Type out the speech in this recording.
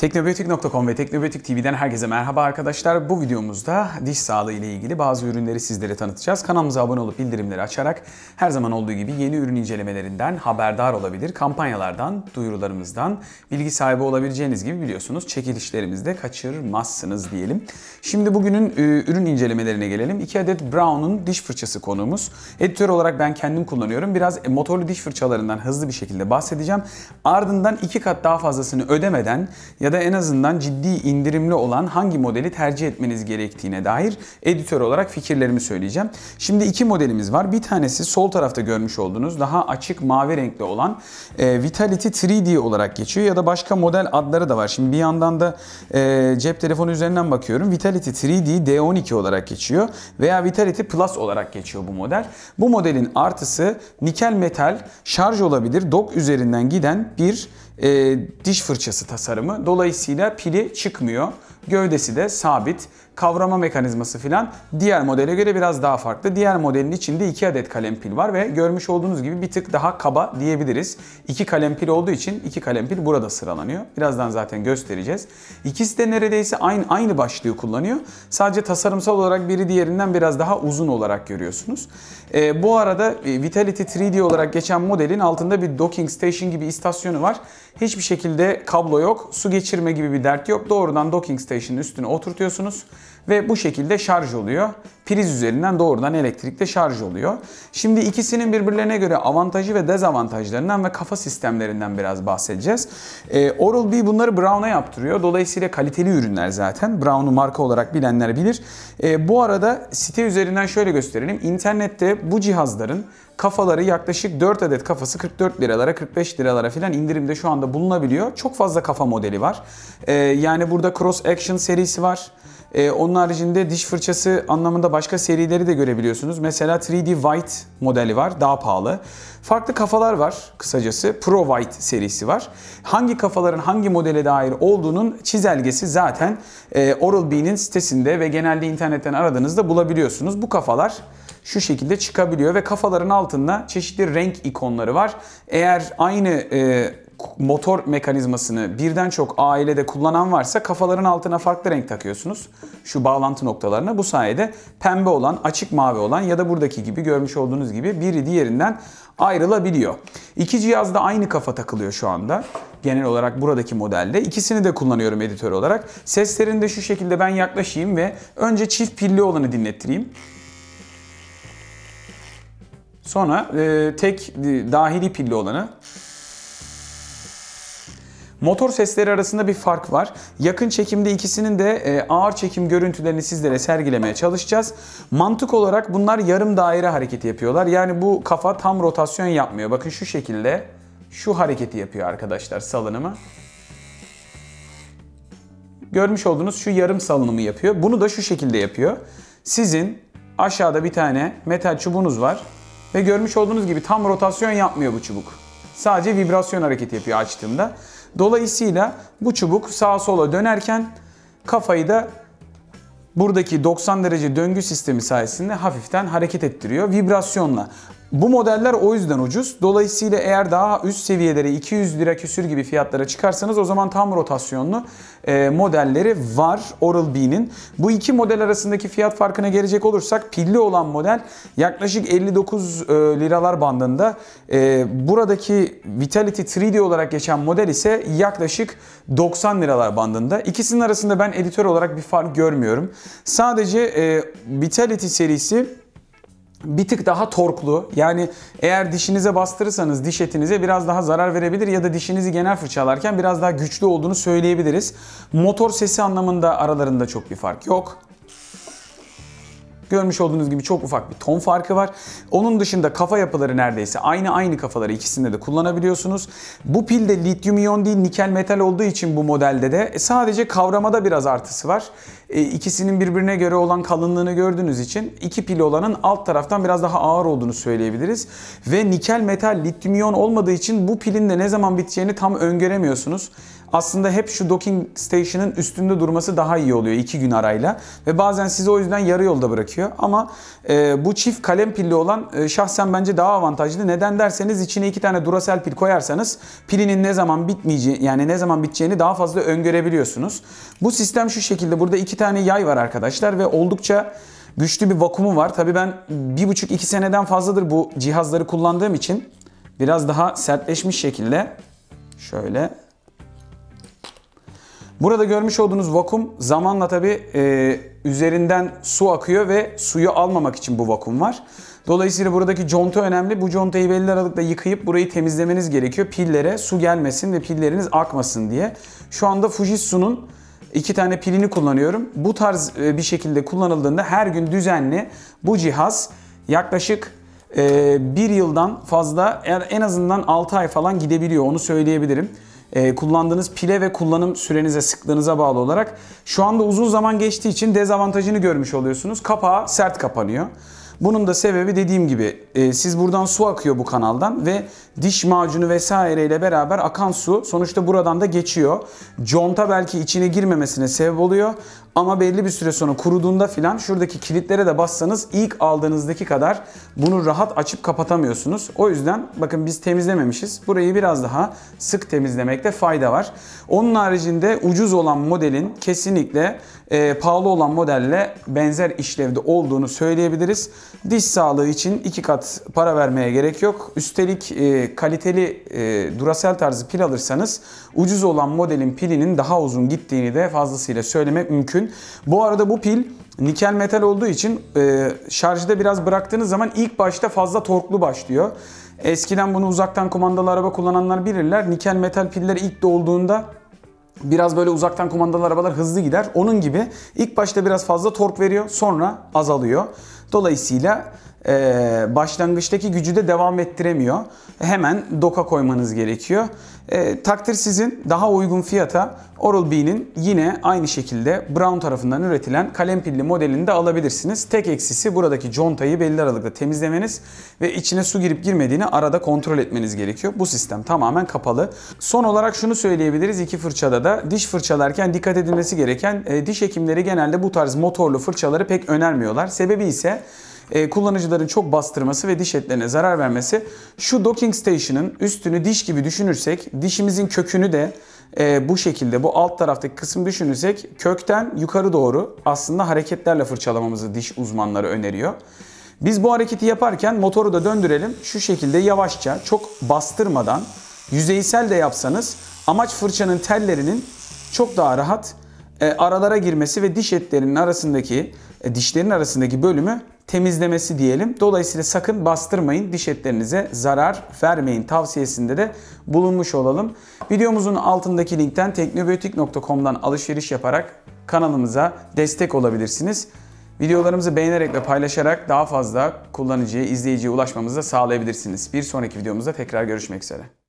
Teknobiyotik.com ve Teknobiyotik TV'den herkese merhaba arkadaşlar. Bu videomuzda diş sağlığı ile ilgili bazı ürünleri sizlere tanıtacağız. Kanalımıza abone olup bildirimleri açarak her zaman olduğu gibi yeni ürün incelemelerinden haberdar olabilir, kampanyalardan, duyurularımızdan bilgi sahibi olabileceğiniz gibi biliyorsunuz çekilişlerimizde kaçırmazsınız diyelim. Şimdi bugünün e, ürün incelemelerine gelelim. 2 adet Brown'un diş fırçası konumuz. Editör olarak ben kendim kullanıyorum. Biraz motorlu diş fırçalarından hızlı bir şekilde bahsedeceğim. Ardından iki kat daha fazlasını ödemeden ya ya da en azından ciddi indirimli olan hangi modeli tercih etmeniz gerektiğine dair editör olarak fikirlerimi söyleyeceğim. Şimdi iki modelimiz var. Bir tanesi sol tarafta görmüş olduğunuz daha açık mavi renkli olan e, Vitality 3D olarak geçiyor ya da başka model adları da var. Şimdi bir yandan da e, cep telefonu üzerinden bakıyorum. Vitality 3D D12 olarak geçiyor veya Vitality Plus olarak geçiyor bu model. Bu modelin artısı nikel metal şarj olabilir dok üzerinden giden bir e, diş fırçası tasarımı. Dolayısıyla pili çıkmıyor. Gövdesi de sabit kavrama mekanizması filan diğer modele göre biraz daha farklı. Diğer modelin içinde 2 adet kalem pil var ve görmüş olduğunuz gibi bir tık daha kaba diyebiliriz. 2 kalem pil olduğu için 2 kalem pil burada sıralanıyor. Birazdan zaten göstereceğiz. İkisi de neredeyse aynı aynı başlığı kullanıyor. Sadece tasarımsal olarak biri diğerinden biraz daha uzun olarak görüyorsunuz. E, bu arada e, Vitality 3D olarak geçen modelin altında bir docking station gibi istasyonu var. Hiçbir şekilde kablo yok, su geçirme gibi bir dert yok. Doğrudan docking station'ın üstüne oturtuyorsunuz ve bu şekilde şarj oluyor. Priz üzerinden doğrudan elektrikle şarj oluyor. Şimdi ikisinin birbirlerine göre avantajı ve dezavantajlarından ve kafa sistemlerinden biraz bahsedeceğiz. Ee, Oral-B bunları Brown'a yaptırıyor. Dolayısıyla kaliteli ürünler zaten. Brown'u marka olarak bilenler bilir. Ee, bu arada site üzerinden şöyle gösterelim. İnternette bu cihazların kafaları yaklaşık 4 adet kafası 44 liralara 45 liralara filan indirimde şu anda bulunabiliyor. Çok fazla kafa modeli var. Ee, yani burada Cross Action serisi var. Ee, onun haricinde diş fırçası anlamında başka serileri de görebiliyorsunuz. Mesela 3D White modeli var, daha pahalı. Farklı kafalar var kısacası. Pro White serisi var. Hangi kafaların hangi modele dair olduğunun çizelgesi zaten e, Oral-B'nin sitesinde ve genelde internetten aradığınızda bulabiliyorsunuz. Bu kafalar şu şekilde çıkabiliyor ve kafaların altında çeşitli renk ikonları var. Eğer aynı e, motor mekanizmasını birden çok ailede kullanan varsa kafaların altına farklı renk takıyorsunuz. Şu bağlantı noktalarına. Bu sayede pembe olan, açık mavi olan ya da buradaki gibi görmüş olduğunuz gibi biri diğerinden ayrılabiliyor. İki cihaz da aynı kafa takılıyor şu anda. Genel olarak buradaki modelde. İkisini de kullanıyorum editör olarak. Seslerini de şu şekilde ben yaklaşayım ve önce çift pilli olanı dinlettireyim. Sonra e, tek e, dahili pilli olanı Motor sesleri arasında bir fark var. Yakın çekimde ikisinin de e, ağır çekim görüntülerini sizlere sergilemeye çalışacağız. Mantık olarak bunlar yarım daire hareketi yapıyorlar. Yani bu kafa tam rotasyon yapmıyor. Bakın şu şekilde şu hareketi yapıyor arkadaşlar salınımı. Görmüş olduğunuz şu yarım salınımı yapıyor. Bunu da şu şekilde yapıyor. Sizin aşağıda bir tane metal çubuğunuz var. Ve görmüş olduğunuz gibi tam rotasyon yapmıyor bu çubuk. Sadece vibrasyon hareketi yapıyor açtığımda. Dolayısıyla bu çubuk sağa sola dönerken kafayı da buradaki 90 derece döngü sistemi sayesinde hafiften hareket ettiriyor vibrasyonla. Bu modeller o yüzden ucuz. Dolayısıyla eğer daha üst seviyelere 200 lira küsür gibi fiyatlara çıkarsanız o zaman tam rotasyonlu e, modelleri var Oral-B'nin. Bu iki model arasındaki fiyat farkına gelecek olursak pilli olan model yaklaşık 59 e, liralar bandında. E, buradaki Vitality 3D olarak geçen model ise yaklaşık 90 liralar bandında. İkisinin arasında ben editör olarak bir fark görmüyorum. Sadece e, Vitality serisi bir tık daha torklu. Yani eğer dişinize bastırırsanız diş etinize biraz daha zarar verebilir ya da dişinizi genel fırçalarken biraz daha güçlü olduğunu söyleyebiliriz. Motor sesi anlamında aralarında çok bir fark yok. Görmüş olduğunuz gibi çok ufak bir ton farkı var. Onun dışında kafa yapıları neredeyse aynı aynı kafaları ikisinde de kullanabiliyorsunuz. Bu pil de lityum iyon değil nikel metal olduğu için bu modelde de sadece kavramada biraz artısı var. E, ikisinin birbirine göre olan kalınlığını gördüğünüz için iki pil olanın alt taraftan biraz daha ağır olduğunu söyleyebiliriz. Ve nikel metal lityum iyon olmadığı için bu pilin de ne zaman biteceğini tam öngöremiyorsunuz. Aslında hep şu docking station'ın üstünde durması daha iyi oluyor iki gün arayla. Ve bazen sizi o yüzden yarı yolda bırakıyor. Ama e, bu çift kalem pilli olan e, şahsen bence daha avantajlı. Neden derseniz içine iki tane Duracell pil koyarsanız pilinin ne zaman bitmeyeceği yani ne zaman biteceğini daha fazla öngörebiliyorsunuz. Bu sistem şu şekilde. Burada iki tane yay var arkadaşlar ve oldukça güçlü bir vakumu var. Tabii ben bir buçuk iki seneden fazladır bu cihazları kullandığım için biraz daha sertleşmiş şekilde şöyle Burada görmüş olduğunuz vakum zamanla tabi e, üzerinden su akıyor ve suyu almamak için bu vakum var. Dolayısıyla buradaki conta önemli. Bu contayı belli aralıkla yıkayıp burayı temizlemeniz gerekiyor. Pillere su gelmesin ve pilleriniz akmasın diye. Şu anda Fujitsu'nun iki tane pilini kullanıyorum. Bu tarz e, bir şekilde kullanıldığında her gün düzenli bu cihaz yaklaşık e, bir yıldan fazla en azından 6 ay falan gidebiliyor onu söyleyebilirim e, kullandığınız pile ve kullanım sürenize, sıklığınıza bağlı olarak. Şu anda uzun zaman geçtiği için dezavantajını görmüş oluyorsunuz. Kapağı sert kapanıyor. Bunun da sebebi dediğim gibi e, siz buradan su akıyor bu kanaldan ve diş macunu vesaire ile beraber akan su sonuçta buradan da geçiyor. Conta belki içine girmemesine sebep oluyor ama belli bir süre sonra kuruduğunda filan şuradaki kilitlere de bassanız ilk aldığınızdaki kadar bunu rahat açıp kapatamıyorsunuz. O yüzden bakın biz temizlememişiz. Burayı biraz daha sık temizlemekte fayda var. Onun haricinde ucuz olan modelin kesinlikle e, pahalı olan modelle benzer işlevde olduğunu söyleyebiliriz. Diş sağlığı için iki kat para vermeye gerek yok. Üstelik e, kaliteli e, Duracell tarzı pil alırsanız ucuz olan modelin pilinin daha uzun gittiğini de fazlasıyla söylemek mümkün. Bu arada bu pil nikel metal olduğu için e, şarjda biraz bıraktığınız zaman ilk başta fazla torklu başlıyor. Eskiden bunu uzaktan kumandalı araba kullananlar bilirler. Nikel metal piller ilk dolduğunda biraz böyle uzaktan kumandalı arabalar hızlı gider. Onun gibi ilk başta biraz fazla tork veriyor sonra azalıyor. Dolayısıyla e, başlangıçtaki gücü de devam ettiremiyor. Hemen doka koymanız gerekiyor. E, takdir sizin daha uygun fiyata Oral-B'nin yine aynı şekilde Brown tarafından üretilen kalem pilli modelini de alabilirsiniz. Tek eksisi buradaki contayı belli aralıkta temizlemeniz ve içine su girip girmediğini arada kontrol etmeniz gerekiyor. Bu sistem tamamen kapalı. Son olarak şunu söyleyebiliriz iki fırçada da diş fırçalarken dikkat edilmesi gereken e, diş hekimleri genelde bu tarz motorlu fırçaları pek önermiyorlar. Sebebi ise e, kullanıcıların çok bastırması ve diş etlerine zarar vermesi. Şu docking station'ın üstünü diş gibi düşünürsek dişimizin kökünü de e, bu şekilde bu alt taraftaki kısım düşünürsek kökten yukarı doğru aslında hareketlerle fırçalamamızı diş uzmanları öneriyor. Biz bu hareketi yaparken motoru da döndürelim. Şu şekilde yavaşça çok bastırmadan yüzeysel de yapsanız amaç fırçanın tellerinin çok daha rahat e, aralara girmesi ve diş etlerinin arasındaki e, dişlerin arasındaki bölümü temizlemesi diyelim. Dolayısıyla sakın bastırmayın. Diş etlerinize zarar vermeyin tavsiyesinde de bulunmuş olalım. Videomuzun altındaki linkten teknobiyotik.com'dan alışveriş yaparak kanalımıza destek olabilirsiniz. Videolarımızı beğenerek ve paylaşarak daha fazla kullanıcıya, izleyiciye ulaşmamızı sağlayabilirsiniz. Bir sonraki videomuzda tekrar görüşmek üzere.